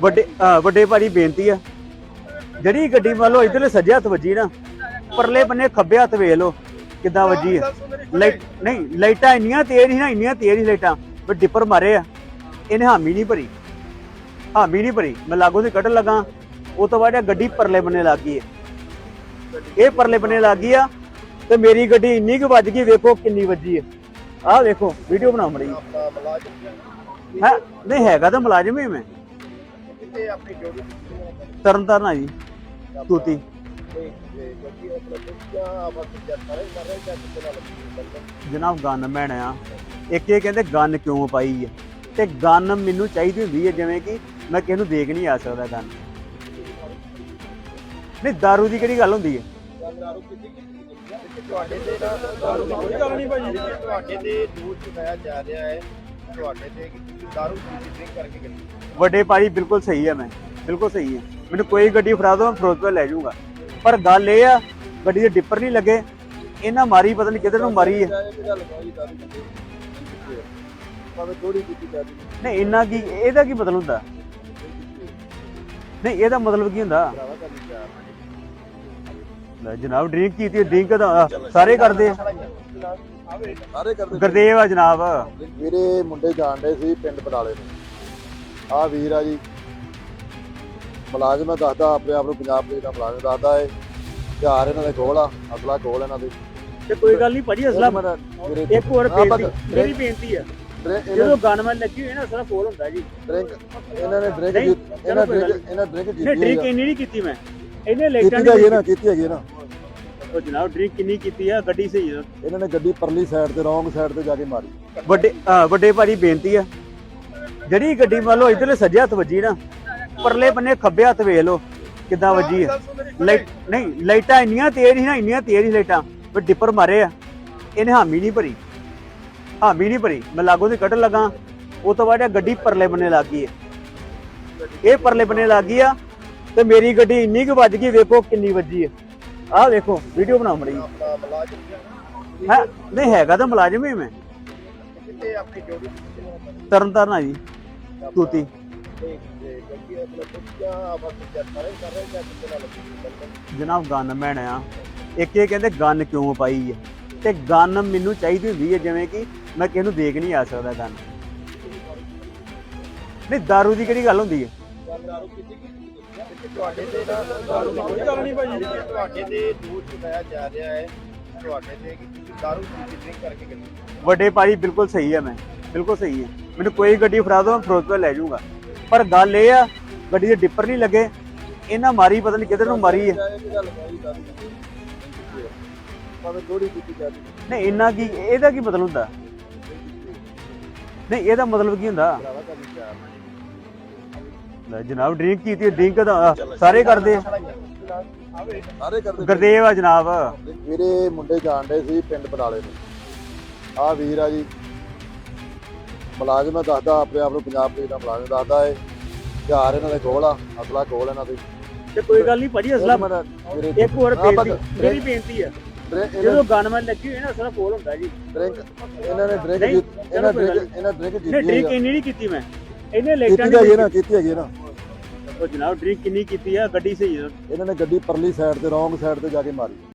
ਵੱਡੇ, ਅਹ, ਵੱਡੇ ਭਾਰੀ ਬੇਨਤੀ ਆ। ਜਿਹੜੀ ਗੱਡੀ ਮੰਨ ਲਓ ਇਧਰਲੇ ਸੱਜੇ ਹੱਥ ਵੱਜੀ ਨਾ, ਪਰਲੇ ਬੰਨੇ ਖੱਬੇ ਹੱਥ ਵੇਖ ਲਓ ਕਿੱਦਾਂ ਵੱਜੀ ਆ। ਲਾਈਟ, ਨਹੀਂ, ਲਾਈਟਾਂ ਇੰਨੀਆਂ ਤੇਜ਼ ਸੀ ਨਾ, ਇੰਨੀਆਂ ਤੇਜ਼ ਸੀ ਲਾਈਟਾਂ, ਵੀ ਡਿੱਪਰ ਮਾਰੇ ਆ। ਇਹਨੇ ਹਾਮੀ ਨਹੀਂ ਭਰੀ। ਹਾਮੀ ਨਹੀਂ ਭਰੀ। ਮੈਂ ਲਾਗੋ ਦੀ ਕੱਢਣ ਲੱਗਾ। ਉਹ ਤੋਂ ਬਾਅਦ ਇਹ ਗੱਡੀ ਪਰਲੇ ਬੰਨੇ ਲੱਗ ਗਈ ਹੈ ਇਹ ਪਰਲੇ ਬੰਨੇ ਲੱਗ ਗਈ ਆ ਤੇ ਮੇਰੀ ਗੱਡੀ ਇੰਨੀ ਕੁ ਵੱਜ ਗਈ, ਵੇਖੋ ਕਿੰਨੀ ਵੱਜੀ ਹੈ ਆਹ ਵੇਖੋ, ਵੀਡੀਓ ਬਣਾ ਮੜੀ ਹੈ? ਨਹੀਂ, ਹੈਗਾ ਤਾਂ ਮੁਲਾਜ਼ਮ ਹੀ ਮੈਂ। ਕਿਤੇ ਆਪਣੀ ਡਿਊਟੀ ਤਰਨ ਤਾਰਨ ਆ ਜੀ ਤੂਤੀ ਜਨਾਬ ਗਨਮੈਨ ਆ। ਇੱਕ ਇਹ ਕਹਿੰਦੇ ਗਨ ਕਿਉਂ ਪਾਈ ਹੈ ਤੇ ਗਨ ਮੈਨੂੰ ਚਾਹੀਦੀ ਹੁੰਦੀ ਹੈ ਜਿਵੇਂ ਕਿ ਮੈਂ ਕਿਸੇ ਨੂੰ ਦੇਖ ਨਹੀਂ ਆ ਸਕਦਾ ਗਨ। ਨਹੀਂ दारू ਦੀ ਕਿਹੜੀ ਗੱਲ ਹੁੰਦੀ ਹੈ ਤੁਹਾਡੇ ਤੇ ਨਾ ਦਾਰੂ ਦੀ ਕੋਈ ਗੱਲ ਨਹੀਂ ਭਾਜੀ। ਤੁਹਾਡੇ ਤੇ ਦੋਸ਼ ਲਗਾਇਆ ਜਾ ਰਿਹਾ ਹੈ। ਤੁਹਾਡੇ ਤੇ ਕਿ ਤੁਸੀਂ ਦਾਰੂ ਪੀਤੀ ਡਰਿੰਕ ਕਰਕੇ ਗੱਡੀ ਵੱਡੇ ਭਾਜੀ ਬਿਲਕੁਲ ਸਹੀ ਹੈ ਮੈਂ। ਬਿਲਕੁਲ ਸਹੀ ਹੈ। ਮੈਨੂੰ ਕੋਈ ਗੱਡੀ ਫੜਾ ਦਿਓ ਮੈਂ ਫਿਰੋਜ਼ਪੁਰ ਲੈ ਜਾਊਂਗਾ। ਪਰ ਗੱਲ ਇਹ ਆ ਗੱਡੀ ਦੇ ਡਿੱਪਰ ਨਹੀਂ ਲੱਗੇ। ਇਹਨਾਂ ਮਾਰੀ ਪਤਾ ਨਹੀਂ ਕਿਧਰ ਨੂੰ ਮਾਰੀ ਹੈ। ਭਾਵੇਂ ਥੋੜੀ ਜਾਂਦੀ ਨਹੀਂ ਇੰਨਾ ਕੀ ਇਹਦਾ ਕੀ ਮਤਲਬ ਹੁੰਦਾ? ਨਹੀਂ ਇਹਦਾ ਮਤਲਬ ਕੀ ਹੁੰਦਾ? ਲੈ ਜਨਾਬ ਡਰਿੰਕ ਕੀਤੀ ਡਰਿੰਕ ਤਾਂ ਸਾਰੇ ਕਰਦੇ ਆ। ਸਾਰੇ ਕਰਦੇ ਗੁਰਦੇਵ ਆ ਜਨਾਬ। ਵੀਰੇ ਮੁੰਡੇ ਜਾਣਦੇ ਸੀ ਪਿੰਡ ਬਡਾਲੇ ਨੂੰ ਆ ਵੀਰ ਆ ਜੀ। ਮੁਲਾਜ਼ਮ ਦੱਸਦਾ ਆਪਣੇ ਆਪ ਨੂੰ ਪੰਜਾਬ ਪੁਲਿਸ ਦਾ ਮੁਲਾਜ਼ਮ ਦੱਸਦਾ ਏ। ਹਥਿਆਰ ਇਹਨਾਂ ਦੇ ਕੋਲ ਆ ਅਸਲਾ ਕੋਲ ਇਹਨਾਂ ਦੇ। ਤੇ ਕੋਈ ਗੱਲ ਨਹੀਂ ਭਾਜੀ ਅਸਲਾ ਮੇਰਾ ਇੱਕ ਹੋਰ ਹਾਂ, ਬੇਨਤੀ ਮੇਰੀ ਬੇਨਤੀ ਆ। ਡਰਿੰਕ ਜਦੋਂ ਗਨਮੈਨ ਲੱਗੀ ਹੋਈ ਨਾ ਅਸਲਾ ਕੋਲ ਹੁੰਦਾ ਜੀ। ਡਰਿੰਕ ਇਹਨਾਂ ਨੇ ਡਰਿੰਕ ਨਹੀਂ, ਇਹਨਾਂ ਡਰਿੰਕ ਇਹਨਾਂ ਡਰਿੰਕ ਨਹੀਂ ਕੀਤੀ ਡਰਿੰਕ ਹੈ ਇੰਨੀ ਨਹੀਂ ਕੀਤੀ ਮੈਂ। ਇਹਨੇ ਲਾਈਟਾਂ ਕੀਤੀ ਹੈਗੀ ਨਾ ਕੀਤੀ ਹੈਗੀ ਨਾ। ਉਹ ਜਨਾਬ ਡਰਿੰਕ ਕਿੰਨੀ ਕੀਤੀ ਆ? ਗੱਡੀ ਸਹੀ ਆ। ਇਹਨਾਂ ਨੇ ਗੱਡੀ ਪਰਲੀ ਸਾਈਡ ਤੇ ਰੋਂਗ ਸਾਈਡ ਤੇ ਜਾ ਕੇ ਮਾਰੀ। ਵੱਡੇ ਅਹ ਵੱਡੇ ਭਾਰੀ ਬੇਨਤੀ ਆ। ਜਿਹੜੀ ਗੱਡੀ ਮੰਨ ਲਓ ਇਧਰਲੇ ਸੱਜੇ ਹੱਥ ਵੱਜੀ ਨਾ ਪਰਲੇ ਬੰਨੇ ਖੱਬੇ ਹੱਥ ਵੇਖ ਲਓ ਕਿੱਦਾਂ ਵੱਜੀ ਹੈ ਲਾਈਟ ਨਹੀਂ ਲਾਈਟਾਂ ਇੰਨੀਆਂ ਤੇਜ਼ ਸੀ ਨਾ ਇੰਨੀਆਂ ਤੇਜ਼ ਸੀ ਲਾਈਟਾਂ ਵੀ ਡਿੱਪਰ ਮਾਰੇ ਆ। ਇਹਨੇ ਹਾਮੀ ਨਹੀਂ ਭਰੀ। ਹਾਮੀ ਨਹੀਂ ਭਰੀ। ਮੈਂ ਲਾਗੋਂ ਦੀ ਕੱਢਣ ਲੱਗਾ। ਉਹ ਤੋਂ ਬਾਅਦ ਇਹ ਗੱਡੀ ਪਰਲੇ ਬੰਨੇ ਲੱਗ ਗਈ ਹੈ ਇਹ ਪਰਲੇ ਬੰਨੇ ਲੱਗ ਗਈ ਆ। ਤੇ ਮੇਰੀ ਗੱਡੀ ਇੰਨੀ ਕੁ ਵੱਜ ਗਈ ਵੇਖੋ ਕਿੰਨੀ ਵੱਜੀ ਹੈ। ਆਹ ਵੇਖੋ ਵੀਡੀਓ ਬਣਾ ਮੜੀ ਹੈ ਨਹੀਂ ਹੈਗਾ ਤਾਂ ਮੁਲਾਜ਼ਮ ਹੀ ਮੈਂ। ਕਿਤੇ ਆਪਣੀ ਡਿਊਟੀ ਤਰਨ ਤਾਰਨ ਆ ਜੀ ਤੂਤੀ। ਜਨਾਬ ਗਨਮੈਨ ਆ। ਇੱਕ ਇਹ ਕਹਿੰਦੇ ਗਨ ਕਿਉਂ ਪਾਈ ਹੈ ਤੇ ਗਨ ਮੈਨੂੰ ਚਾਹੀਦੀ ਹੁੰਦੀ ਹੈ ਜਿਵੇਂ ਕਿ ਮੈਂ ਕਿਸੇ ਨੂੰ ਦੇਖ ਨਹੀਂ ਆ ਸਕਦਾ ਗਨ। ਨਹੀਂ दारू ਦੀ ਕਿਹੜੀ ਗੱਲ ਹੁੰਦੀ ਹੈ ਦਾਰੂ ਤੁਹਾਡੇ ਤੇ ਦਾਰੂ ਦੀ ਕੋਈ ਗੱਲ ਨਹੀਂ ਭਾਜੀ ਤੁਹਾਡੇ ਤੇ ਦੋਸ਼ ਲਗਾਇਆ ਜਾ ਰਿਹਾ ਹੈ ਤੁਹਾਡੇ ਤੇ ਕਿ ਤੁਸੀਂ ਦਾਰੂ ਪੀਤੀ ਡਰਿੰਕ ਕਰਕੇ ਗੱਡੀ ਵੱਡੇ ਭਾਜੀ, ਬਿਲਕੁਲ ਸਹੀ ਹੈ ਮੈਂ, ਬਿਲਕੁਲ ਸਹੀ ਹੈ ਮੈਨੂੰ ਕੋਈ ਗੱਡੀ ਫੜਾ ਦਿਓ, ਮੈਂ ਫਿਰੋਜ਼ਪੁਰ ਲੈ ਜਾਊਂਗਾ। ਪਰ ਗੱਲ ਇਹ ਆ, ਗੱਡੀ ਦੇ ਡਿੱਪਰ ਨਹੀਂ ਲੱਗੇ। ਇਹਨਾਂ ਮਾਰੀ, ਪਤਾ ਨਹੀਂ ਕਿਧਰ ਨੂੰ ਮਾਰੀ ਹੈ ਇਹ ਗੱਲ ਨਹੀਂ, ਇੰਨਾ ਕੀ, ਇਹਦਾ ਕੀ ਮਤਲਬ ਹੁੰਦਾ? ਨਹੀਂ, ਇਹਦਾ ਮਤਲਬ ਕੀ ਹੁੰਦਾ? ਲੈ ਜਨਾਬ ਡਰਿੰਕ ਕੀਤੀ ਡਰਿੰਕ ਸਾਰੇ ਕਰਦੇ ਆ। ਸਾਰੇ ਕਰਦੇ ਗੁਰਦੇਵ ਆ ਜਨਾਬ। ਵੀਰੇ ਮੁੰਡੇ ਜਾਣਦੇ ਸੀ ਪਿੰਡ ਬਡਾਲੇ ਨੂੰ ਆ ਵੀਰ ਆ ਜੀ। ਮੁਲਾਜ਼ਮ ਦੱਸਦਾ ਆਪਣੇ ਆਪ ਨੂੰ ਪੰਜਾਬ ਪੁਲਿਸ ਦਾ ਮੁਲਾਜ਼ਮ ਦੱਸਦਾ ਏ। ਹਥਿਆਰ ਇਹਨਾਂ ਦੇ ਕੋਲ ਆ ਅਸਲਾ ਕੋਲ ਇਹਨਾਂ ਦੇ। ਤੇ ਕੋਈ ਗੱਲ ਨਹੀਂ ਭਾਜੀ ਅਸਲਾ ਇੱਕ ਹੋਰ ਬੇਨਤੀ ਮੇਰੀ ਬੇਨਤੀ ਆ। ਜਦੋਂ ਗਨਮੈਨ ਲੱਗੀ ਹੋਈ ਨਾ ਅਸਲਾ ਕੋਲ ਹੁੰਦਾ ਜੀ। ਡਰਿੰਕ ਇਹਨਾਂ ਨੇ ਡਰਿੰਕ ਇਹਨਾਂ ਡਰਿੰਕ ਇਹਨਾਂ ਡਰਿੰਕ ਕੀਤੀ ਨਹੀਂ ਡਰਿੰਕ ਇੰਨੀ ਨਹੀਂ ਕੀਤੀ ਮੈਂ। ਇਹਨੇ ਲਾਈਟਾਂ ਕੀਤੀ ਹੈਗੀ ਨਹੀਂ ਨਾ ਕੀਤੀ ਹੈਗੀ ਨਾ। ਉਹ ਜਨਾਬ ਡਰਿੰਕ ਕਿੰਨੀ ਕੀਤੀ ਆ? ਗੱਡੀ ਸਹੀ ਆ? ਇਹਨਾਂ ਨੇ ਗੱਡੀ ਪਰਲੀ ਸਾਈਡ ਤੇ ਰੋਂਗ ਸਾਈਡ ਤੇ ਜਾ ਕੇ ਮਾਰੀ।